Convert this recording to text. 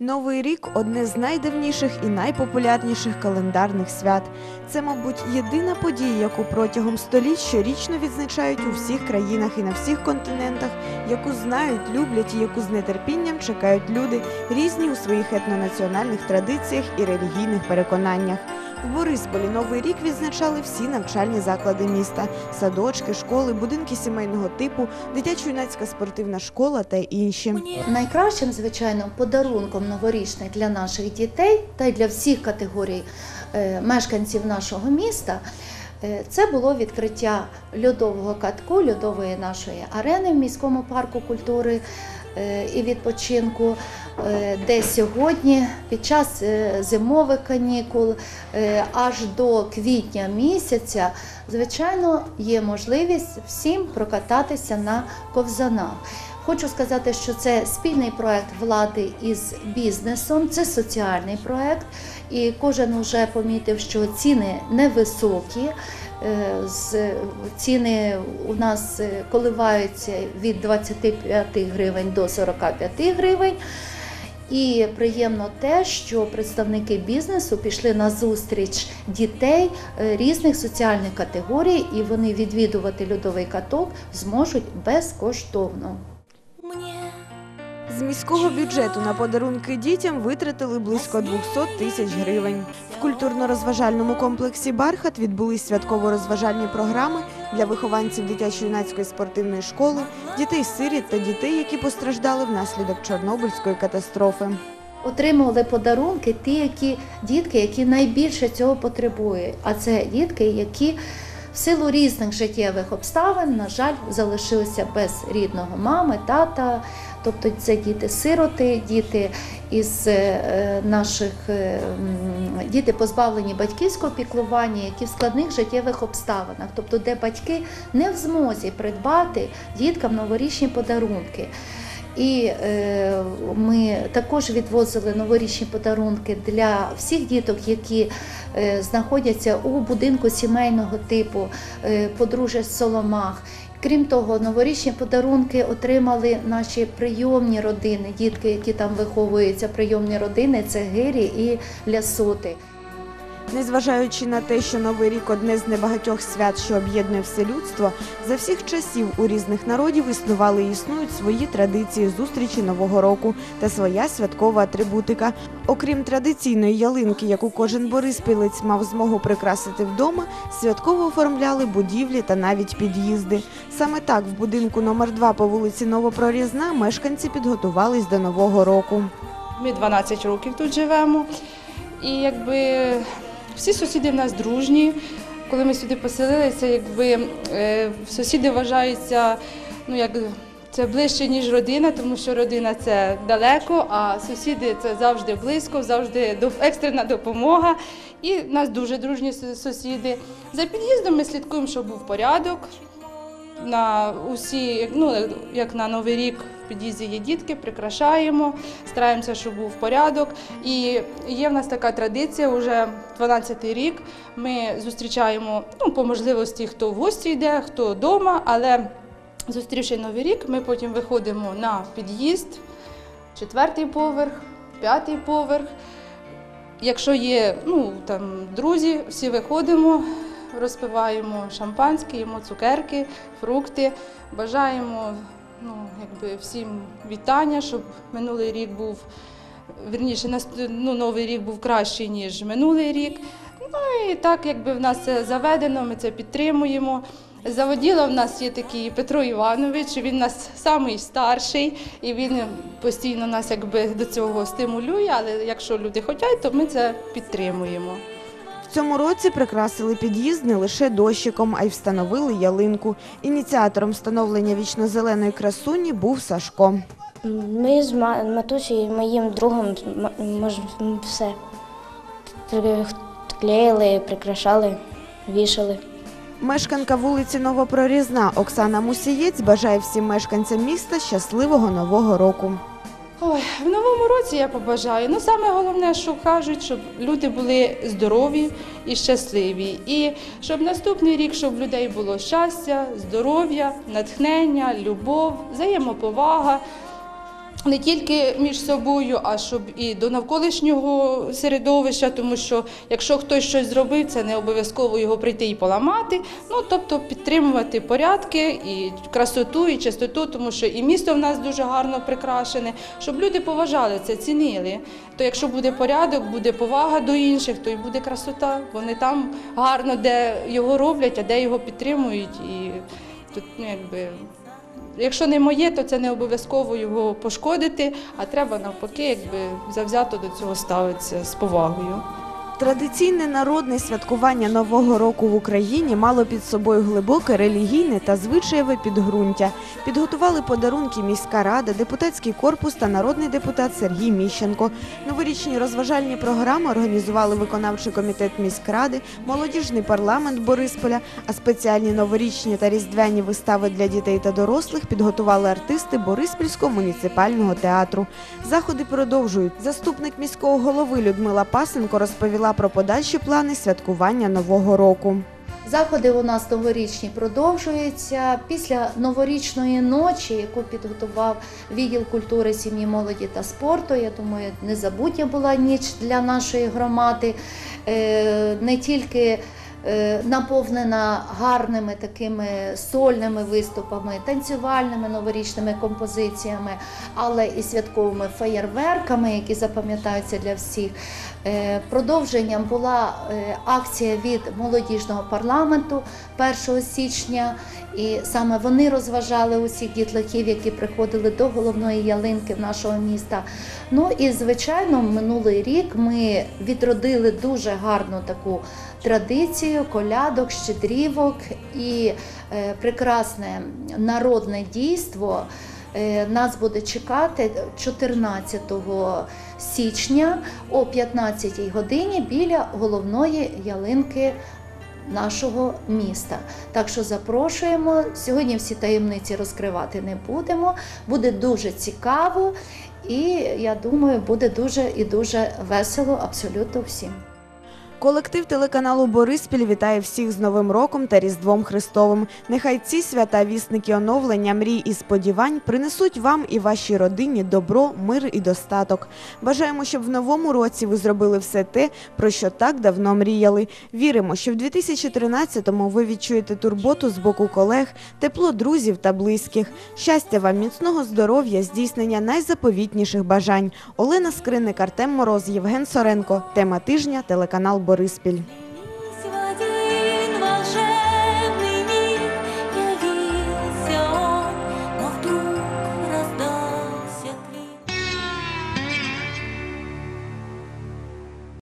Новий рік одне з найдавніших і найпопулярніших календарних свят. Це, мабуть, єдина подія, яку протягом століть щорічно відзначають у всіх країнах і на всіх континентах, яку знають, люблять і яку з нетерпінням чекають люди, різні у своїх етнонаціональних традиціях і релігійних переконаннях. В Борисполі Новий рік відзначали всі навчальні заклади міста: садочки, школи, будинки сімейного типу, дитячо-юнацька спортивна школа та інші. Найкращим, звичайно, подарунком новорічним для наших дітей та й для всіх категорій е, мешканців нашого міста. Е, Це було відкриття льодового катку, льодової нашої арени в міському парку культури е, і відпочинку, е, де сьогодні під час зимових канікул аж до квітня місяця, звичайно, є можливість всім прокататися на ковзанах. Хочу сказати, що це спільний проект влади із бізнесом, це соціальний проект, і кожен вже помітив, що ціни невисокі. Е, Ціни у нас е, коливаються від 25 гривень до 45 гривень. І приємно те, що представники бізнесу пішли на зустріч дітей е, різних соціальних категорій, і вони відвідувати льодовий каток зможуть безкоштовно. З міського бюджету на подарунки дітям витратили близько 200 тисяч гривень. В культурно-розважальному комплексі Бархат відбулись святково-розважальні програми для вихованців дитячо-юнацької спортивної школи, дітей-сиріт та дітей, які постраждали внаслідок Чорнобильської катастрофи. Отримували подарунки ті, які дітки, які найбільше цього потребують. А це дітки, які в силу різних життєвих обставин, на жаль, залишилися без рідного мами, тата. Тобто це діти-сироти, діти із е, наших е, діти позбавлені батьківського піклування, які в складних життєвих обставинах, тобто де батьки не в змозі придбати діткам новорічні подарунки. І е, ми також відвозили новорічні подарунки для всіх діток, які е, знаходяться у будинку сімейного типу е, подружжя Соломах. Крім того, новорічні подарунки отримали наші прийомні родини, дітки, які там виховуються, прийомні родини це гирі і лясоти. Незважаючи на те, що Новий рік одне з небагатьох свят, що об'єднує все людство, за всіх часів у різних народів існували і існують свої традиції зустрічі Нового року та своя святкова атрибутика. Окрім традиційної ялинки, яку кожен бориспілець мав змогу прикрасити вдома, святково оформляли будівлі та навіть під'їзди. Саме так в будинку номер 2 по вулиці Новопрорізна мешканці підготувались до Нового року. Ми 12 років тут живемо. І якби всі сусіди в нас дружні. Коли ми сюди поселилися, якби е, сусіди вважаються, ну як це ближче, ніж родина, тому що родина це далеко, а сусіди це завжди близько, завжди екстрена допомога. І в нас дуже дружні сусіди. За під'їздом ми слідкуємо, щоб був порядок. На усі, ну як на Новий рік в під'їзді є дітки, прикрашаємо, стараємося, щоб був порядок. І є в нас така традиція, вже 12-й рік. Ми зустрічаємо ну, по можливості, хто в гості йде, хто вдома, але зустрівши Новий рік, ми потім виходимо на під'їзд, четвертий поверх, п'ятий поверх. Якщо є ну, там, друзі, всі виходимо, розпиваємо шампанське, їмо цукерки, фрукти. Бажаємо ну, якби, всім вітання, щоб минулий рік був, вірніше, ну, новий рік був кращий, ніж минулий рік. Ну і так, якби в нас це заведено, ми це підтримуємо. Заводіла в нас є такий Петро Іванович, він нас самий старший, і він постійно нас якби до цього стимулює. Але якщо люди хочуть, то ми це підтримуємо. Цьому році прикрасили під'їзд не лише дощиком, а й встановили ялинку. Ініціатором встановлення вічно-зеленої красуні був Сашко. Ми з ма- матусею і моїм другом все клеїли, прикрашали, вішали. Мешканка вулиці Новопрорізна Оксана Мусієць бажає всім мешканцям міста щасливого нового року. Ой, в новому році я побажаю. Ну, саме головне, що кажуть, щоб люди були здорові і щасливі. І щоб наступний рік, щоб в людей було щастя, здоров'я, натхнення, любов, взаємоповага. Не тільки між собою, а щоб і до навколишнього середовища, тому що якщо хтось щось зробив, це не обов'язково його прийти і поламати. Ну тобто підтримувати порядки і красоту, і чистоту, тому що і місто в нас дуже гарно прикрашене, щоб люди поважали це, цінили. То якщо буде порядок, буде повага до інших, то й буде красота. Вони там гарно, де його роблять, а де його підтримують. І тут ну, якби Якщо не моє, то це не обов'язково його пошкодити, а треба навпаки, якби завзято до цього ставитися з повагою. Традиційне народне святкування Нового року в Україні мало під собою глибоке релігійне та звичаєве підґрунтя. Підготували подарунки міська рада, депутатський корпус та народний депутат Сергій Міщенко. Новорічні розважальні програми організували виконавчий комітет міськради, молодіжний парламент Борисполя, а спеціальні новорічні та різдвяні вистави для дітей та дорослих підготували артисти Бориспільського муніципального театру. Заходи продовжують. Заступник міського голови Людмила Пасенко розповіла про подальші плани святкування нового року. Заходи у нас новорічні продовжуються. Після новорічної ночі, яку підготував відділ культури, сім'ї, молоді та спорту. Я думаю, незабутня була ніч для нашої громади. Е, Не тільки наповнена гарними такими сольними виступами, танцювальними новорічними композиціями, але і святковими феєрверками, які запам'ятаються для всіх. Е, Продовженням була е, акція від молодіжного парламенту 1 січня, і саме вони розважали усіх дітлахів, які приходили до головної ялинки нашого міста. Ну і звичайно, минулий рік ми відродили дуже гарну таку традицію колядок, щедрівок і е, прекрасне народне дійство. Е, Нас буде чекати 14 січня о 15 годині біля головної ялинки нашого міста. Так що запрошуємо. Сьогодні всі таємниці розкривати не будемо. Буде дуже цікаво і я думаю, буде дуже і дуже весело абсолютно всім. Колектив телеканалу Бориспіль вітає всіх з Новим роком та Різдвом Христовим. Нехай ці свята вісники оновлення, мрій і сподівань принесуть вам і вашій родині добро, мир і достаток. Бажаємо, щоб в новому році ви зробили все те, про що так давно мріяли. Віримо, що в 2013-му ви відчуєте турботу з боку колег, тепло друзів та близьких. Щастя вам, міцного здоров'я, здійснення найзаповітніших бажань. Олена Скриник, Артем Мороз, Євген Соренко. Тема тижня телеканал Бориспіль.